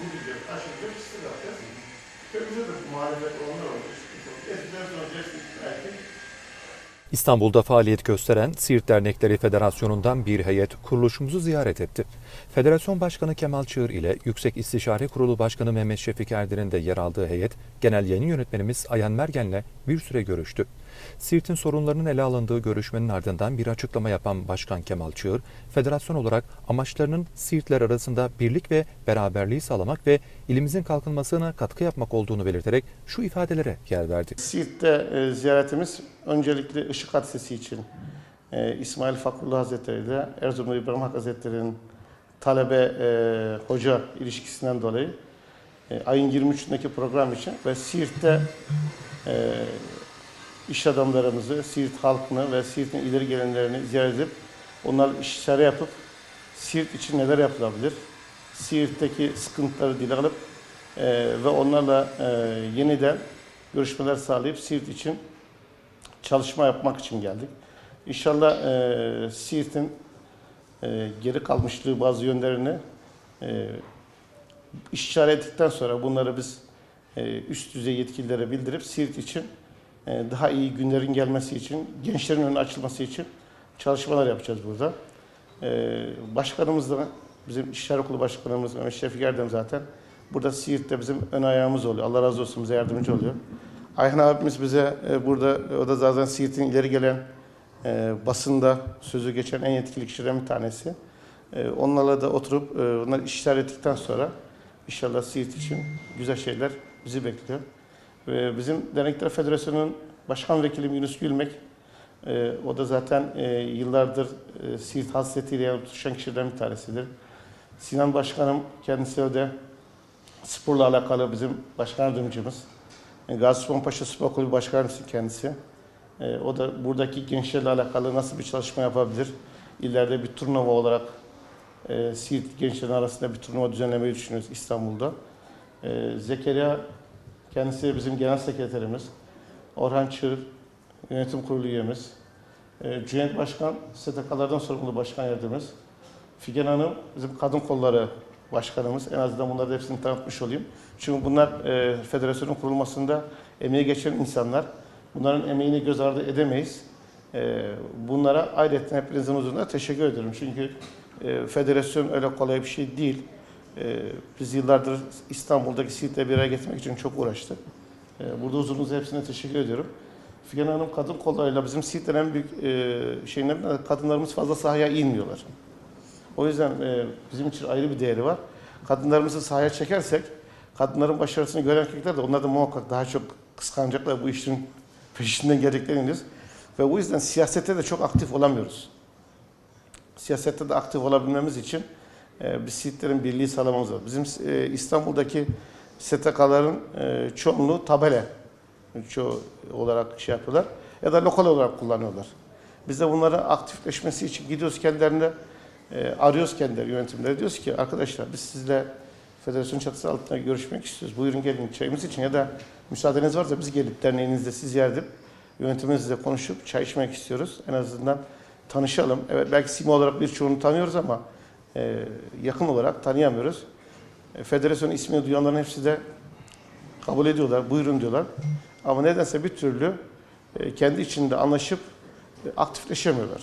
vuracak, aşılacak, istek yapacağız. Köyümüzde de muhalefet olanlar olmuş. Eskiden sonra belki. İstanbul'da faaliyet gösteren Siirt Dernekleri Federasyonu'ndan bir heyet kuruluşumuzu ziyaret etti. Federasyon Başkanı Kemal Çığır ile Yüksek İstişare Kurulu Başkanı Mehmet Şefik Erdir'in de yer aldığı heyet, Genel Yayın Yönetmenimiz Ayhan Mergen'le bir süre görüştü. Siirt'in sorunlarının ele alındığı görüşmenin ardından bir açıklama yapan Başkan Kemal Çığır, federasyon olarak amaçlarının Siirtler arasında birlik ve beraberliği sağlamak ve ilimizin kalkınmasına katkı yapmak olduğunu belirterek şu ifadelere yer verdi. Siirt'te e, ziyaretimiz öncelikle Işık Hadisesi için e, İsmail Fakrullah Hazretleri ile Erzurumlu İbrahim Hakkı Hazretleri'nin talebe e, hoca ilişkisinden dolayı ayın 23'ündeki program için ve Siirt'te iş adamlarımızı, Siirt halkını ve Siirt'in ileri gelenlerini ziyaret edip onlar işleri yapıp Siirt için neler yapılabilir? Siirt'teki sıkıntıları dile alıp e, ve onlarla e, yeniden görüşmeler sağlayıp Siirt için çalışma yapmak için geldik. İnşallah e, Siirt'in e, geri kalmışlığı bazı yönlerini e, işaret ettikten sonra bunları biz e, üst düzey yetkililere bildirip Siirt için daha iyi günlerin gelmesi için, gençlerin önüne açılması için çalışmalar yapacağız burada. E, başkanımız da bizim İşler Okulu Başkanımız Mehmet Şefik Erdem zaten burada Siirt'te bizim ön ayağımız oluyor. Allah razı olsun bize yardımcı oluyor. Ayhan abimiz bize e, burada, o da zaten Siirt'in ileri gelen e, basında sözü geçen en yetkili kişilerden bir tanesi. E, onlarla da oturup e, onları işler ettikten sonra inşallah Siirt için güzel şeyler bizi bekliyor. Ve bizim Dernekler Federasyonu'nun başkan vekilim Yunus Gülmek, e, o da zaten e, yıllardır e, Siirt hasretiyle tutuşan kişilerden bir tanesidir. Sinan Başkanım kendisi da sporla alakalı bizim başkan yardımcımız. E, Gazi Paşa Spor Kulübü Başkan Yardımcısı kendisi. O da buradaki gençlerle alakalı nasıl bir çalışma yapabilir? İleride bir turnuva olarak Siirt gençlerin arasında bir turnuva düzenlemeyi düşünüyoruz İstanbul'da. E, Zekeriya kendisi bizim genel sekreterimiz. Orhan Çığır yönetim kurulu üyemiz. E, Cüneyt Başkan STK'lardan sorumlu başkan yardımcımız. Figen Hanım bizim kadın kolları başkanımız. En azından bunları hepsini tanıtmış olayım. Çünkü bunlar e, federasyonun kurulmasında emeği geçen insanlar. Bunların emeğini göz ardı edemeyiz. E, bunlara ayrıca hepinizin huzurunda teşekkür ederim. Çünkü e, federasyon öyle kolay bir şey değil. E, biz yıllardır İstanbul'daki Siirt'le bir araya getirmek için çok uğraştık. E, burada huzurunuza hepsine teşekkür ediyorum. Figen Hanım kadın kollarıyla bizim Siirt'ten en büyük e, şeylerinden de kadınlarımız fazla sahaya inmiyorlar. O yüzden e, bizim için ayrı bir değeri var. Kadınlarımızı sahaya çekersek, kadınların başarısını gören erkekler de onlar da muhakkak daha çok kıskanacaklar bu işin peşinden geleceklerini biliyoruz. Ve bu yüzden siyasette de çok aktif olamıyoruz. Siyasette de aktif olabilmemiz için e, biz Siirtlerin birliği sağlamamız lazım. Bizim e, İstanbul'daki STK'ların e, çoğunluğu tabela çoğu olarak şey yapıyorlar ya da lokal olarak kullanıyorlar. Biz de bunların aktifleşmesi için gidiyoruz kendilerine e, arıyoruz kendileri yönetimleri diyoruz ki arkadaşlar biz sizle federasyon çatısı altında görüşmek istiyoruz. Buyurun gelin çayımız için ya da müsaadeniz varsa biz gelip derneğinizde siz edip yönetiminizle konuşup çay içmek istiyoruz. En azından tanışalım. Evet belki sima olarak birçoğunu tanıyoruz ama e, yakın olarak tanıyamıyoruz. E, federasyon ismini duyanların hepsi de kabul ediyorlar, buyurun diyorlar. Ama nedense bir türlü e, kendi içinde anlaşıp e, aktifleşemiyorlar.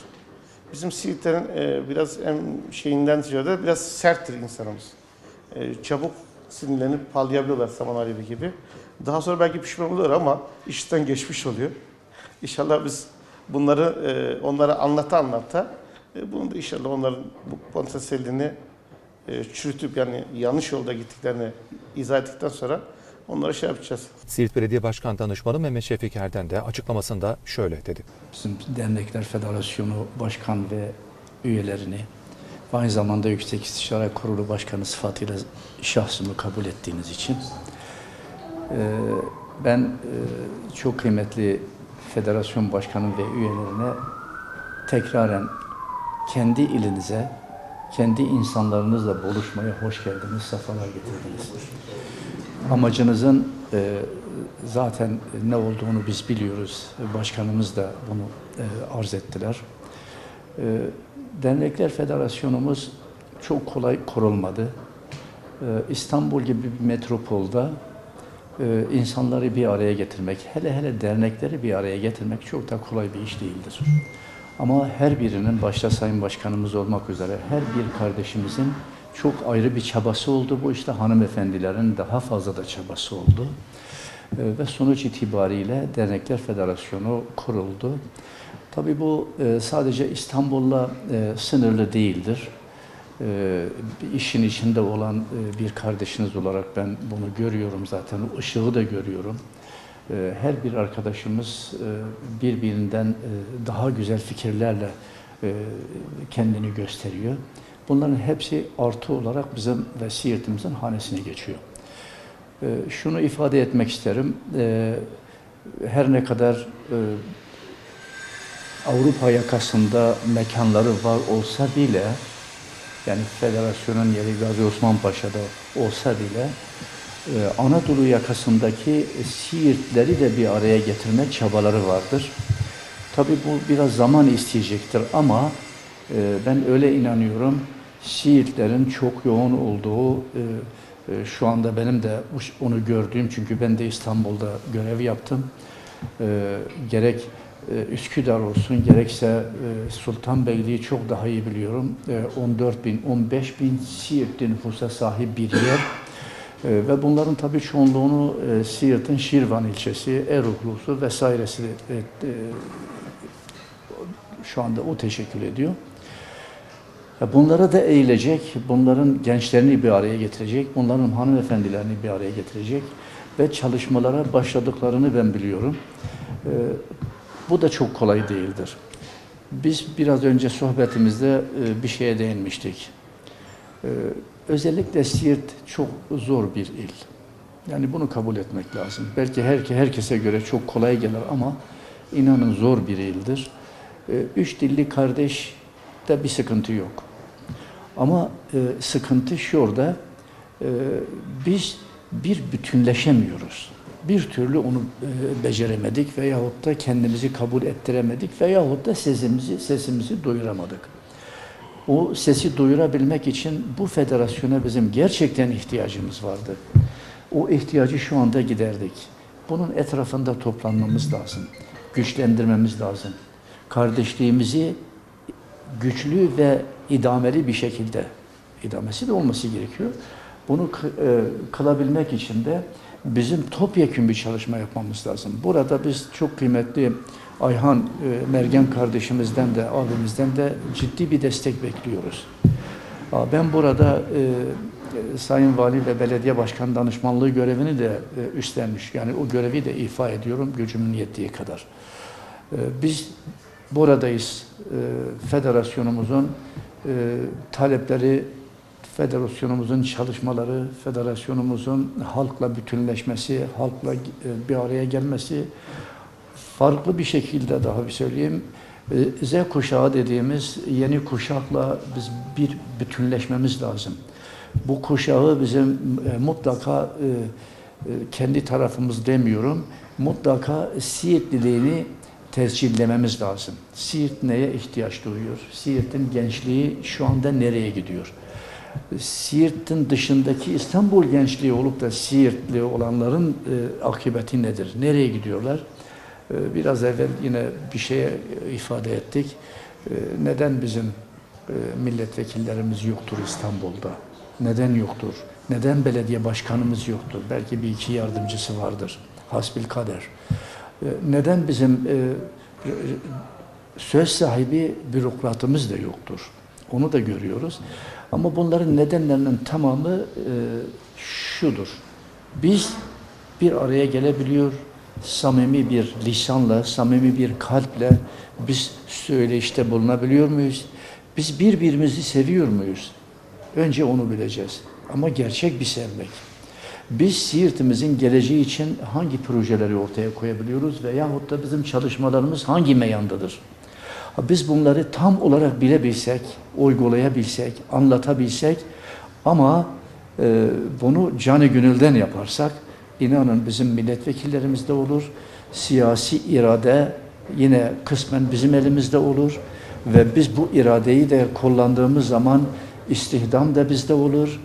Bizim Siirtlerin e, biraz en şeyinden ziyade biraz serttir insanımız. E, çabuk sinirlenip pallayabiliyorlar saman alevi gibi. Daha sonra belki pişman oluyor ama işten geçmiş oluyor. İnşallah biz bunları e, onlara anlata anlata e, bunu da inşallah onların bu potansiyelini e, çürütüp yani yanlış yolda gittiklerini izah ettikten sonra onlara şey yapacağız. Siirt Belediye Başkan Danışmanı Mehmet Şefik Erden de açıklamasında şöyle dedi. Bizim Dernekler Federasyonu Başkan ve üyelerini ve aynı zamanda Yüksek İstişare Kurulu Başkanı sıfatıyla şahsımı kabul ettiğiniz için e, ben e, çok kıymetli federasyon başkanı ve üyelerine tekraren kendi ilinize, kendi insanlarınızla buluşmaya hoş geldiniz, sefalar getirdiniz. Amacınızın e, zaten ne olduğunu biz biliyoruz. Başkanımız da bunu e, arz ettiler. E, Dernekler Federasyonumuz çok kolay kurulmadı. e, İstanbul gibi bir metropolda e, insanları bir araya getirmek, hele hele dernekleri bir araya getirmek çok da kolay bir iş değildir. Ama her birinin, başta Sayın Başkanımız olmak üzere her bir kardeşimizin çok ayrı bir çabası oldu. Bu işte hanımefendilerin daha fazla da çabası oldu. E, Ve sonuç itibariyle Dernekler Federasyonu kuruldu. Tabii bu e, sadece İstanbul'la e, sınırlı değildir. E, işin içinde olan bir kardeşiniz olarak ben bunu görüyorum zaten. O ışığı da görüyorum. E, Her bir arkadaşımız e, birbirinden e, daha güzel fikirlerle e, kendini gösteriyor. Bunların hepsi artı olarak bizim ve Siirt'imizin hanesine geçiyor. E, Şunu ifade etmek isterim. E, Her ne kadar Avrupa yakasında mekanları var olsa bile yani federasyonun yeri Gazi Osman Paşa'da olsa bile Anadolu yakasındaki Siirtleri de bir araya getirme çabaları vardır. Tabii bu biraz zaman isteyecektir ama e, ben öyle inanıyorum. Siirtlerin çok yoğun olduğu e, e, şu anda benim de onu gördüğüm çünkü ben de İstanbul'da görev yaptım. Gerek Üsküdar olsun gerekse Sultanbeyli'yi çok daha iyi biliyorum. E, 14 bin, 15 bin Siirtli nüfusa sahip bir yer. E, Ve bunların tabii çoğunluğunu e, Siirt'in Şirvan ilçesi, Eruklusu vesairesi e, e, şu anda o teşekkül ediyor. Ya Bunlara da eğilecek, bunların gençlerini bir araya getirecek, bunların hanımefendilerini bir araya getirecek ve çalışmalara başladıklarını ben biliyorum. Ee, bu da çok kolay değildir. Biz biraz önce sohbetimizde e, bir şeye değinmiştik. Özellikle Siirt çok zor bir il. Yani bunu kabul etmek lazım. Belki her, herkese göre çok kolay gelir ama inanın zor bir ildir. Ee, üç dilli kardeş de bir sıkıntı yok. Ama e, sıkıntı şurada, e, biz bir bütünleşemiyoruz. Bir türlü onu e, beceremedik veyahut da kendimizi kabul ettiremedik veyahut da sesimizi, sesimizi duyuramadık. O sesi duyurabilmek için bu federasyona bizim gerçekten ihtiyacımız vardı. O ihtiyacı şu anda giderdik. Bunun etrafında toplanmamız lazım. Güçlendirmemiz lazım. Kardeşliğimizi güçlü ve idameli bir şekilde idamesi de olması gerekiyor. Bunu e, kılabilmek için de bizim topyekun bir çalışma yapmamız lazım. Burada biz çok kıymetli Ayhan e, Mergen kardeşimizden de abimizden de ciddi bir destek bekliyoruz. Ben burada e, e, Sayın Vali ve Belediye Başkan Danışmanlığı görevini de üstlenmiş. Yani o görevi de ifa ediyorum gücümün yettiği kadar. Biz buradayız. Federasyonumuzun talepleri, federasyonumuzun çalışmaları, federasyonumuzun halkla bütünleşmesi, halkla bir araya gelmesi farklı bir şekilde daha bir söyleyeyim. e, Z kuşağı dediğimiz yeni kuşakla biz bir bütünleşmemiz lazım. Bu kuşağı bizim e, mutlaka e, e, kendi tarafımız demiyorum, mutlaka Siirtliliğini tescillememiz lazım. Siirt neye ihtiyaç duyuyor? Siirt'in gençliği şu anda nereye gidiyor? Siirt'in dışındaki İstanbul gençliği olup da Siirtli olanların e, akıbeti nedir? Nereye gidiyorlar? E, biraz evvel yine bir şeye ifade ettik. E, neden bizim e, milletvekillerimiz yoktur İstanbul'da? Neden yoktur? Neden belediye başkanımız yoktur? Belki bir iki yardımcısı vardır. Hasbil kader. E, neden bizim e, söz sahibi bürokratımız da yoktur? Onu da görüyoruz. Ama bunların nedenlerinin tamamı e, şudur. Biz bir araya gelebiliyor, samimi bir lisanla, samimi bir kalple biz söyleyişte bulunabiliyor muyuz? Biz birbirimizi seviyor muyuz? Önce onu bileceğiz. Ama gerçek bir sevmek. Biz Siirt'imizin geleceği için hangi projeleri ortaya koyabiliyoruz veyahut da bizim çalışmalarımız hangi meyandadır? Biz bunları tam olarak bilebilsek, uygulayabilsek, anlatabilsek ama e, bunu canı gönülden yaparsak inanın bizim milletvekillerimiz de olur, siyasi irade yine kısmen bizim elimizde olur ve biz bu iradeyi de kullandığımız zaman istihdam da bizde olur,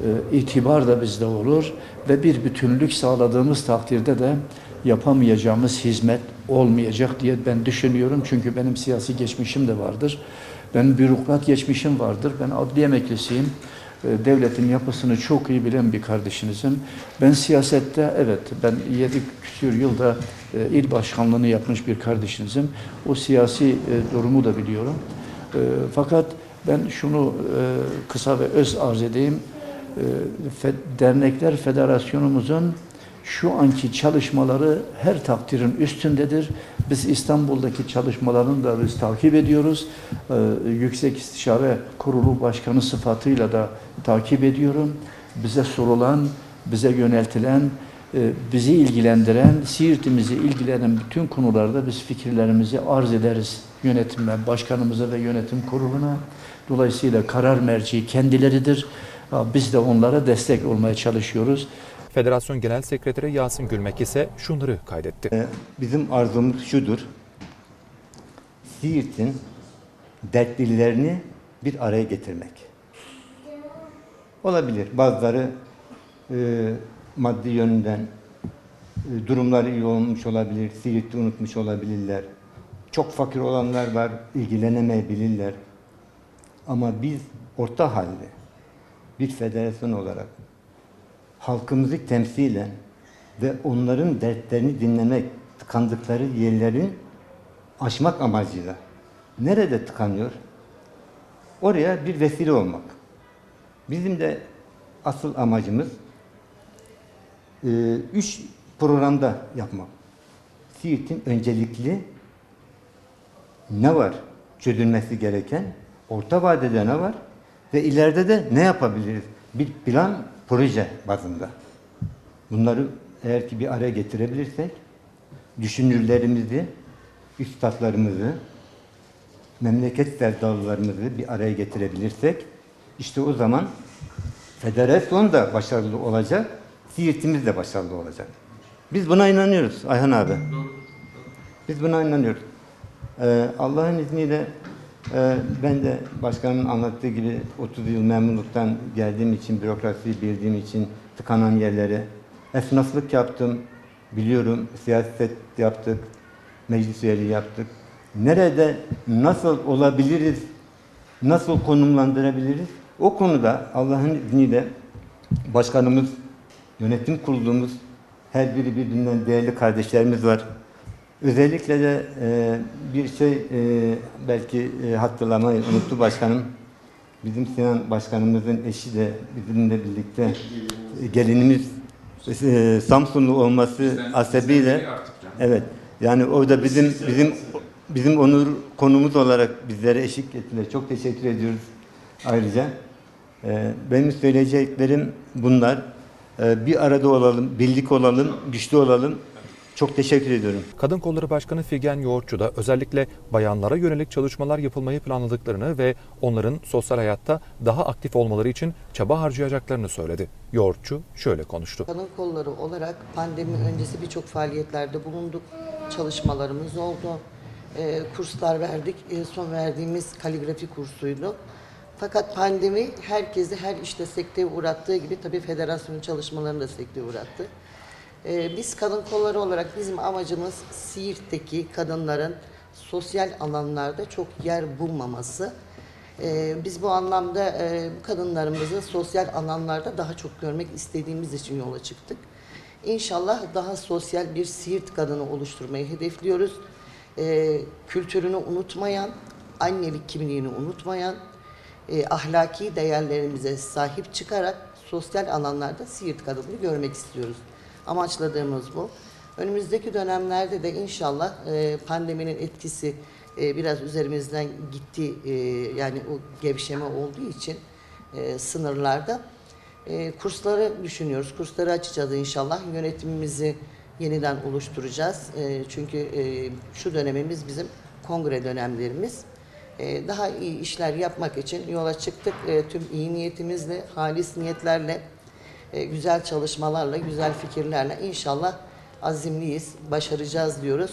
e, itibar da bizde olur ve bir bütünlük sağladığımız takdirde de yapamayacağımız hizmet olmayacak diye ben düşünüyorum. Çünkü benim siyasi geçmişim de vardır. Benim bürokrat geçmişim vardır. Ben adli emeklisiyim. E, Devletin yapısını çok iyi bilen bir kardeşinizim. Ben siyasette evet ben 7 küsur yılda e, il başkanlığını yapmış bir kardeşinizim. O siyasi e, durumu da biliyorum. E, Fakat ben şunu kısa ve öz arz edeyim. Dernekler Federasyonumuzun şu anki çalışmaları her takdirin üstündedir. Biz İstanbul'daki çalışmalarını da biz takip ediyoruz. Ee, Yüksek İstişare Kurulu Başkanı sıfatıyla da takip ediyorum. Bize sorulan, bize yöneltilen, e, bizi ilgilendiren, Siirt'imizi ilgilenen bütün konularda biz fikirlerimizi arz ederiz yönetime, başkanımıza ve yönetim kuruluna. Dolayısıyla karar merci kendileridir. Biz de onlara destek olmaya çalışıyoruz. Federasyon Genel Sekreteri Yasin Gülmek ise şunları kaydetti. Ee, Bizim arzumuz şudur. Siirt'in dertlilerini bir araya getirmek. Olabilir. Bazıları e, maddi yönden e, durumları iyi olmuş olabilir. Siirt'i unutmuş olabilirler. Çok fakir olanlar var. ilgilenemeyebilirler. Ama biz orta halde bir federasyon olarak halkımızı temsilen ve onların dertlerini dinlemek, tıkandıkları yerlerin aşmak amacıyla. Nerede tıkanıyor? Oraya bir vesile olmak. Bizim de asıl amacımız e, üç programda yapmak. Siirt'in öncelikli ne var çözülmesi gereken, orta vadede ne var ve ileride de ne yapabiliriz? Bir plan, proje bazında. Bunları eğer ki bir araya getirebilirsek, düşünürlerimizi, üstadlarımızı, memleket sevdalılarımızı bir araya getirebilirsek, işte o zaman federasyon da başarılı olacak, Siirt'imiz de başarılı olacak. Biz buna inanıyoruz Ayhan abi. Biz buna inanıyoruz. Ee, Allah'ın izniyle ben de başkanın anlattığı gibi 30 yıl memnunluktan geldiğim için, bürokrasiyi bildiğim için tıkanan yerlere esnaflık yaptım, biliyorum, siyaset yaptık, meclis üyeliği yaptık. Nerede nasıl olabiliriz, nasıl konumlandırabiliriz? O konuda Allah'ın izniyle başkanımız, yönetim kurulumuz, her biri birbirinden değerli kardeşlerimiz var. Özellikle de e, bir şey e, belki e, hatırlamayı unuttu başkanım. Bizim Sinan başkanımızın eşi de bizimle birlikte e, gelinimiz e, Samsunlu olması hasebiyle evet yani orada bizim bizim bizim onur konumuz olarak bizlere eşlik ettiler. Çok teşekkür ediyoruz ayrıca. E, benim söyleyeceklerim bunlar. E, bir arada olalım, birlik olalım, güçlü olalım. Çok teşekkür ediyorum. Kadın Kolları Başkanı Figen Yoğurtçu da özellikle bayanlara yönelik çalışmalar yapılmayı planladıklarını ve onların sosyal hayatta daha aktif olmaları için çaba harcayacaklarını söyledi. Yoğurtçu şöyle konuştu. Kadın kolları olarak pandemi öncesi birçok faaliyetlerde bulunduk. Çalışmalarımız oldu. Ee, kurslar verdik. En son verdiğimiz kaligrafi kursuydu. Fakat pandemi herkesi her işte sekteye uğrattığı gibi tabii federasyonun çalışmalarını da sekteye uğrattı. Ee, biz kadın kolları olarak bizim amacımız Siirt'teki kadınların sosyal alanlarda çok yer bulmaması. Ee, biz bu anlamda e, kadınlarımızı sosyal alanlarda daha çok görmek istediğimiz için yola çıktık. İnşallah daha sosyal bir Siirt kadını oluşturmayı hedefliyoruz. Ee, kültürünü unutmayan, annelik kimliğini unutmayan, e, ahlaki değerlerimize sahip çıkarak sosyal alanlarda Siirt kadını görmek istiyoruz. Amaçladığımız bu. Önümüzdeki dönemlerde de inşallah e, pandeminin etkisi e, biraz üzerimizden gitti. E, yani o gevşeme olduğu için e, sınırlarda e, kursları düşünüyoruz. Kursları açacağız inşallah. Yönetimimizi yeniden oluşturacağız. E, çünkü e, şu dönemimiz bizim kongre dönemlerimiz. E, daha iyi işler yapmak için yola çıktık. E, tüm iyi niyetimizle, halis niyetlerle, e, güzel çalışmalarla, güzel fikirlerle inşallah azimliyiz, başaracağız diyoruz.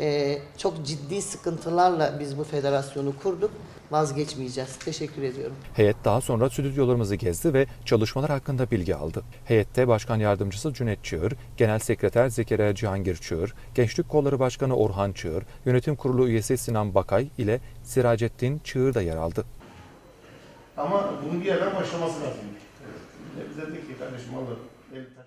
Ee, çok ciddi sıkıntılarla biz bu federasyonu kurduk. Vazgeçmeyeceğiz. Teşekkür ediyorum. Heyet daha sonra stüdyolarımızı gezdi ve çalışmalar hakkında bilgi aldı. Heyette Başkan Yardımcısı Cüneyt Çığır, Genel Sekreter Zekeriya Cihangir Çığır, Gençlik Kolları Başkanı Orhan Çığır, Yönetim Kurulu üyesi Sinan Bakay ile Siracettin Çığır da yer aldı. Ama bunun bir yerden başlaması lazım. Bize dedi ki kardeşim alır. el taş-